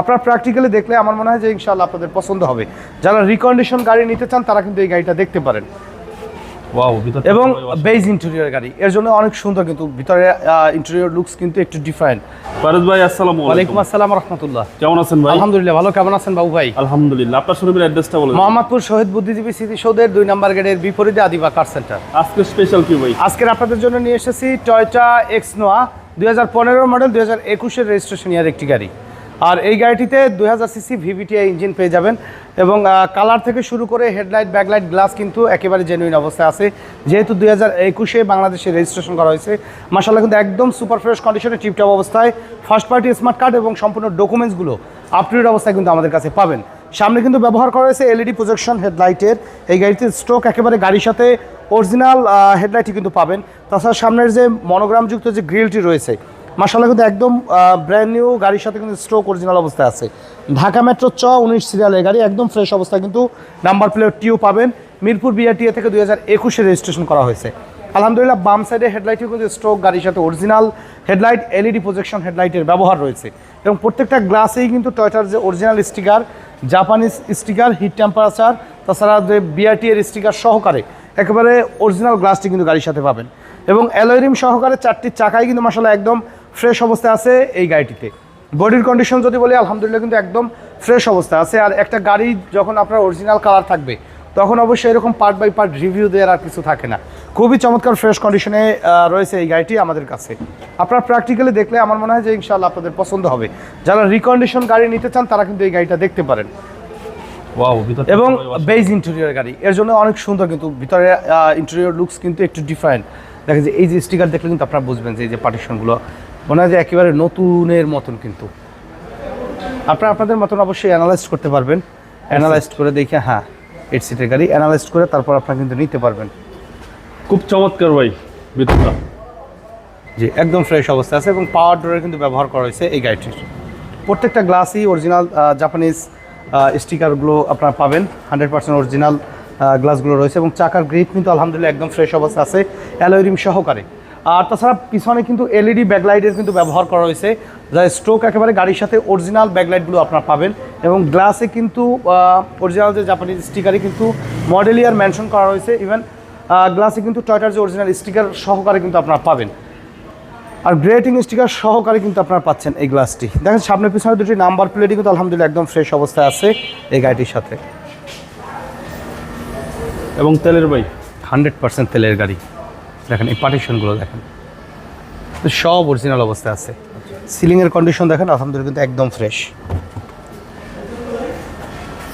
আপনার প্র্যাকটিক্যালি দেখলে আমার মনে হয় যে ইনশাল্লাহ আপনাদের পছন্দ হবে। যারা রিকন্ডিশন গাড়ি নিতে চান তারা কিন্তু এই গাড়িটা দেখতে পারেন। এবং বেজ ইন্টেরিয়র গাড়ি। এর জন্য অনেক সুন্দর কিন্তু ভিতরে ইন্টেরিয়র লুকস কিন্তু একটু ডিফারেন্ট ফারুজ ভাই আসসালামু আলাইকুম। আসসালাম রহমতুল্লাহ কেমন আছেন ভাই? আলহামদুলিল্লাহ ভালো। কেমন আছেন বাবু ভাই? আলহামদুলিল্লাহ। আপনার শোরুমের অ্যাড্রেসটা বলে দিন। মোহাম্মদপুর শহীদ বুদ্ধিজীবী স্মৃতিসৌধের দুই নাম্বার গেটের বিপরীতে আদিবা কার সেন্টার আজকে স্পেশাল কি ভাই? আজকের আপনাদের জন্য নিয়ে এসেছি টয়টা এক্স নোয়া দুই হাজার পনেরো মডেল দুই হাজার একুশের রেজিস্ট্রেশন ইয়ার একটি গাড়ি। আর এই গাড়িটিতে দুই হাজার সিসি ভিভিটিআই ইঞ্জিন পেয়ে যাবেন এবং কালার থেকে শুরু করে হেডলাইট, ব্যাকলাইট, গ্লাস কিন্তু একেবারে জেনুইন অবস্থায় আছে। যেহেতু দুই হাজার একুশে বাংলাদেশে রেজিস্ট্রেশন করা হয়েছে মাসাল্লাহ কিন্তু একদম সুপার ফ্রেশ কন্ডিশনে টিপটপ অবস্থায়। ফার্স্ট পার্টি স্মার্ট কার্ড এবং সম্পূর্ণ ডকুমেন্টসগুলো আপ টু ডেট অবস্থায় কিন্তু আমাদের কাছে পাবেন। সামনে কিন্তু ব্যবহার করা হয়েছে এলইডি প্রজেকশন হেডলাইটের এই গাড়িতে স্ট্রোক একেবারে গাড়ির সাথে অরিজিনাল হেডলাইটই কিন্তু পাবেন। তাছাড়া সামনের যে মনোগ্রামযুক্ত যে গ্রিলটি রয়েছে মাসাল্লাহ কিন্তু একদম ব্র্যান্ড নিউ গাড়ির সাথে কিন্তু স্ট্রোক অরিজিনাল অবস্থায় আছে। ঢাকা মেট্রো চ উনিশ সিরিয়ালের গাড়ি, একদম ফ্রেশ অবস্থায় কিন্তু নাম্বার প্লেটটিও পাবেন। মিরপুর বিআরটিএ থেকে দুই হাজার একুশে রেজিস্ট্রেশন করা হয়েছে। আলহামদুলিল্লাহ, বাম সাইডে হেডলাইটও কিন্তু স্ট্রোক গাড়ির সাথে অরিজিনাল হেডলাইট এলইডি প্রজেকশন হেডলাইটের ব্যবহার রয়েছে। এবং প্রত্যেকটা গ্লাসেই কিন্তু টয়টার যে original sticker Japanese sticker heat temperature তাছাড়া যে বিআরটি এর স্টিকার সহকারে একেবারে অরিজিনাল গ্লাসটি কিন্তু গাড়ির সাথে পাবেন। এবং অ্যালোরিম সহকারে চারটি চাকাই কিন্তু মশলা একদম ফ্রেশ অবস্থায় আছে এই গাড়িটিতে। বডির কন্ডিশন যদি বলি আলহামদুলিল্লাহ কিন্তু একদম ফ্রেশ অবস্থায় আছে। আর একটা গাড়ি যখন আপনার অরিজিনাল কালার থাকবে তখন অবশ্যই এরকম পার্ট বাই পার্ট রিভিউ দেওয়ার আর কিছু থাকে না। খুবই চমৎকার ফ্রেশ কন্ডিশনে রয়েছে এই গাড়িটি আমাদের কাছে। আপনার প্র্যাকটিক্যালি দেখলে আমার মনে হয় যে ইনশাল্লাহ আপনাদের পছন্দ হবে। যারা রিকন্ডিশন গাড়ি নিতে চান তারা কিন্তু এই গাড়িটা দেখতে পারেন। এবং বেজ ইন্টেরিয়র গাড়ি। এর জন্য অনেক সুন্দর কিন্তু ভিতরে ইন্টেরিয়র লুকস কিন্তু একটু ডিফারেন্ট দেখেন যে এই যে স্টিকার দেখলে কিন্তু আপনারা বুঝবেন যে এই যে পার্টিশনগুলো মনে হয় যে একেবারে নতুনের মতন কিন্তু। আপনারা আপনাদের মতন অবশ্যই অ্যানালাইজ করতে পারবেন। অ্যানালাইজ করে দেখে হ্যাঁ এইট সিটের গাড়ি অ্যানালাইজ করে তারপর আপনারা কিন্তু নিতে পারবেন। খুব চমৎকার ভাই ভিতরটা জি একদম ফ্রেশ অবস্থা আছে এবং পাওয়ার ডোরের কিন্তু ব্যবহার করা হয়েছে এই গাড়িটির। প্রত্যেকটা গ্লাসই অরিজিনাল জাপানিজ স্টিকারগুলো আপনারা পাবেন। হান্ড্রেড পার্সেন্ট অরিজিনাল গ্লাসগুলো রয়েছে এবং চাকার গ্রিপ কিন্তু আলহামদুলিল্লাহ একদম ফ্রেশ অবস্থা আছে। অ্যালোরিম সহকারে। আর তাছাড়া পিছনে কিন্তু এলইডি ব্যাকলাইটের কিন্তু ব্যবহার করা হয়েছে। যা স্ট্রোক একেবারে গাড়ির সাথে অরিজিনাল ব্যাকলাইটগুলো আপনারা পাবেন এবং গ্লাসে কিন্তু অরিজিনাল যে জাপানিজ স্টিকারই কিন্তু মডেলিয়ার মেনশন করা হয়েছে। ইভেন গ্লাসে কিন্তু টয়টার যে অরিজিনাল স্টিকার সহকারে কিন্তু আপনারা পাবেন। আর গ্রেটিং স্টিকার সহকারে কিন্তু আপনারা পাচ্ছেন এই গ্লাসটি দেখেন সামনে পিছনে দুটি নাম্বার প্লেটই কিন্তু আলহামদুলিল্লাহ একদম ফ্রেশ অবস্থায় আছে এই গাড়িটির সাথে। এবং তেলের ভাই? হান্ড্রেড পার্সেন্ট তেলের গাড়ি। দেখেন এই পার্টিশনগুলো দেখেন। সব অরিজিনাল অবস্থায় আছে। সিলিংয়ের কন্ডিশন দেখেন আলহামদুলিল্লাহ কিন্তু একদম ফ্রেশ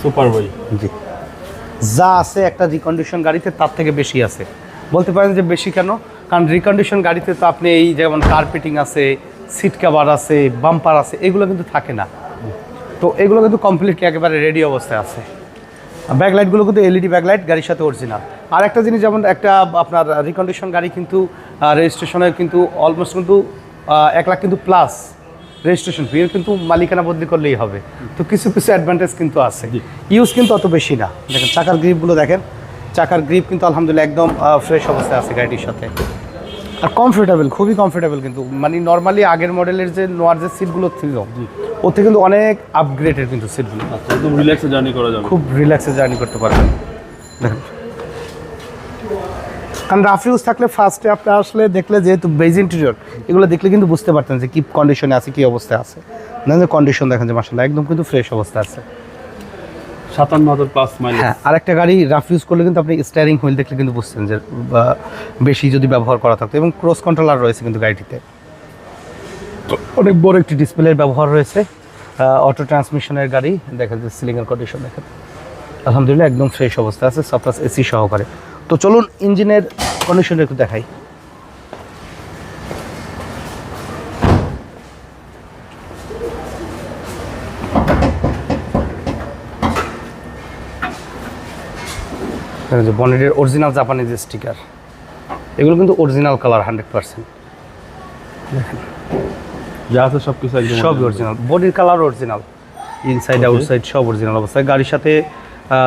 সুপার ভাই জি। যা আছে একটা রিকন্ডিশন গাড়িতে তার থেকে বেশি আছে। বলতে পারেন যে বেশি কেন? কারণ রিকন্ডিশন গাড়িতে তো আপনি এই যেমন কার্পেটিং আছে সিট কাভার আছে বাম্পার আছে এগুলো কিন্তু থাকে না। তো এগুলো কিন্তু কমপ্লিটলি একেবারে রেডি অবস্থায় আছে। ব্যাকলাইটগুলো কিন্তু এলইডি ব্যাকলাইট গাড়ির সাথে অরিজিনাল আর একটা জিনিস যেমন একটা আপনার রিকন্ডিশন গাড়ি কিন্তু রেজিস্ট্রেশনের কিন্তু অলমোস্ট কিন্তু এক লাখ কিন্তু প্লাস রেজিস্ট্রেশন ফি কিন্তু মালিকানা বদলি করলেই হবে। তো কিছু কিছু অ্যাডভান্টেজ কিন্তু আছে। ইউজ কিন্তু অত বেশি না। দেখেন চাকার গ্রিপগুলো দেখেন। চাকার গ্রিপ কিন্তু আলহামদুলিল্লাহ একদম ফ্রেশ অবস্থায় আছে গাড়িটির সাথে। আর কমফোর্টেবল খুবই কমফোর্টেবল কিন্তু। মানে নর্মালি আগের মডেলের যে নোয়ার যে সিটগুলো ছিল ওতে কিন্তু অনেক আপগ্রেডের কিন্তু সিটগুলো আচ্ছা একদম রিল্যাক্সে জার্নি করা যাবে। খুব রিল্যাক্সে জার্নি করতে পারবেন। দেখেন। কারণ রাফ ইউজ থাকলে ফার্স্টে আপনি আসলে দেখলে যেহেতু বেজ ইন্টেরিয়র এগুলো দেখলে কিন্তু বুঝতে পারতেন যে কি কন্ডিশনে আছে কী অবস্থায় আছে। না যে কন্ডিশন দেখেন যে মাসাল্লাহ একদম কিন্তু ফ্রেশ অবস্থা আছে। সাতান্ন হাজার প্লাস মাইলেজ হ্যাঁ আরেকটা গাড়ি রাফ ইউজ করলে কিন্তু আপনি স্টারিং হুইল দেখলে কিন্তু বুঝতেন যে বেশি যদি ব্যবহার করা থাকতো এবং ক্রস কন্ট্রোলার রয়েছে কিন্তু গাড়িটিতে। অনেক বড় একটি ডিসপ্লের ব্যবহার রয়েছে অটো ট্রান্সমিশনের গাড়ি, দেখা যে সিলিংয়ের কন্ডিশন দেখেন। আলহামদুলিল্লাহ একদম ফ্রেশ অবস্থা আছে সফটাস এসি সহকারে। তো চলুন ইঞ্জিনের কন্ডিশন একটু দেখাই। দেখেন যে অরিজিনাল জাপানিজ স্টিকার এগুলো কিন্তু অরিজিনাল কালার হান্ড্রেড পার্সেন্ট যা আছে সব কিছু একদম সব অরিজিনাল বডির কালার অরিজিনাল ইনসাইড. আউটসাইড সব অরিজিনাল অবস্থায় গাড়ির সাথে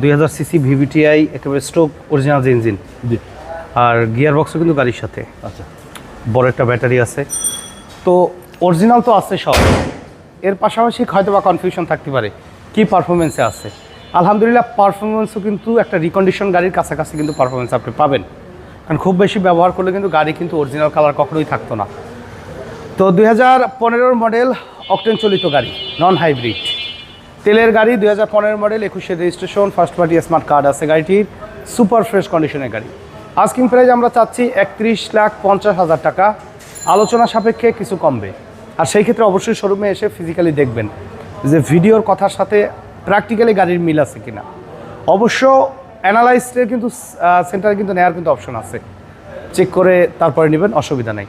দুই হাজার সিসি ভিভিটিআই একেবারে স্ট্রোক অরিজিনাল যে ইঞ্জিন জি। আর গিয়ার বক্সও কিন্তু গাড়ির সাথে। আচ্ছা। বড় একটা ব্যাটারি আছে। তো অরিজিনাল তো আছে সব। এর পাশাপাশি হয়তো বা কনফিউশন থাকতে পারে। কী পারফরমেন্সে আছে? আলহামদুলিল্লাহ পারফরমেন্সও কিন্তু একটা রিকন্ডিশন গাড়ির কাছাকাছি কিন্তু পারফরমেন্স আপনি পাবেন। কারণ খুব বেশি ব্যবহার করলে কিন্তু গাড়ি কিন্তু অরিজিনাল কালার কখনোই থাকতো না। তো দুই হাজার মডেল অকটেন চলিত গাড়ি নন হাইব্রিড তেলের গাড়ি, দুই হাজার পনেরো মডেল একুশের registration first party smart card আছে গাড়িটির সুপার ফ্রেশ কন্ডিশনের গাড়ি। আস্কিং প্রাইস আমরা চাচ্ছি একত্রিশ লাখ পঞ্চাশ হাজার টাকা। আলোচনা সাপেক্ষে কিছু কমবে। আর সেই ক্ষেত্রে অবশ্যই শোরুমে এসে ফিজিক্যালি দেখবেন যে ভিডিওর কথার সাথে প্র্যাকটিক্যালি গাড়ির মিল আছে কিনা। অবশ্য অ্যানালাইস্টের কিন্তু সেন্টারে কিন্তু নেওয়ার কিন্তু অপশন আছে। চেক করে তারপরে নেবেন, অসুবিধা নেই।